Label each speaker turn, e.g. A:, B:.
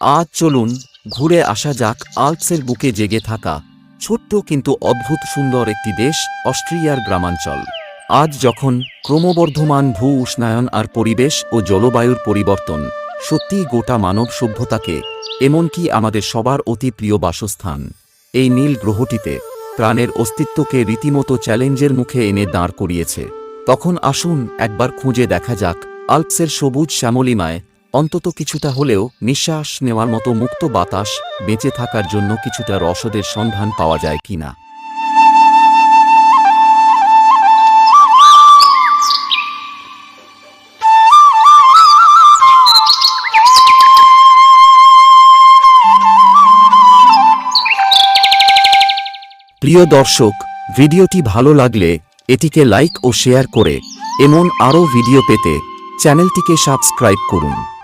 A: আজ চলুন ঘুরে আসা যাক আল্পসের বুকে জেগে থাকা ছোট্ট কিন্তু অদ্ভুত সুন্দর একটি দেশ, অস্ট্রিয়ার গ্রামাঞ্চল। আজ যখন ক্রমবর্ধমান ভূ উষ্ণায়ন আর পরিবেশ ও জলবায়ুর পরিবর্তন, সত্যিই গোটা মানব সভ্যতাকে এমনকি আমাদের সবার অতি প্রিয় বাসস্থান, এই নীল গ্রহটিতে প্রাণের অস্তিত্বকে রীতিমতো চ্যালেঞ্জের মুখে এনে দাঁড় করিয়েছে। তখন আসুন একবার খুঁজে দেখা যাক আল্পসের সবুজ শ্যামলিমায় অন্তত কিছুটা হলেও নিঃশ্বাস নেওয়ার মতো মুক্ত বাতাস বেঁচে থাকার জন্য কিছুটা রসদের সন্ধান পাওয়া যায় কিনা প্রিয় দর্শক, ভিডিওটি ভালো লাগলে এটিকে লাইক ও শেয়ার করে এমন আরও ভিডিও পেতে চ্যানেলটিকে সাবস্ক্রাইব করুন।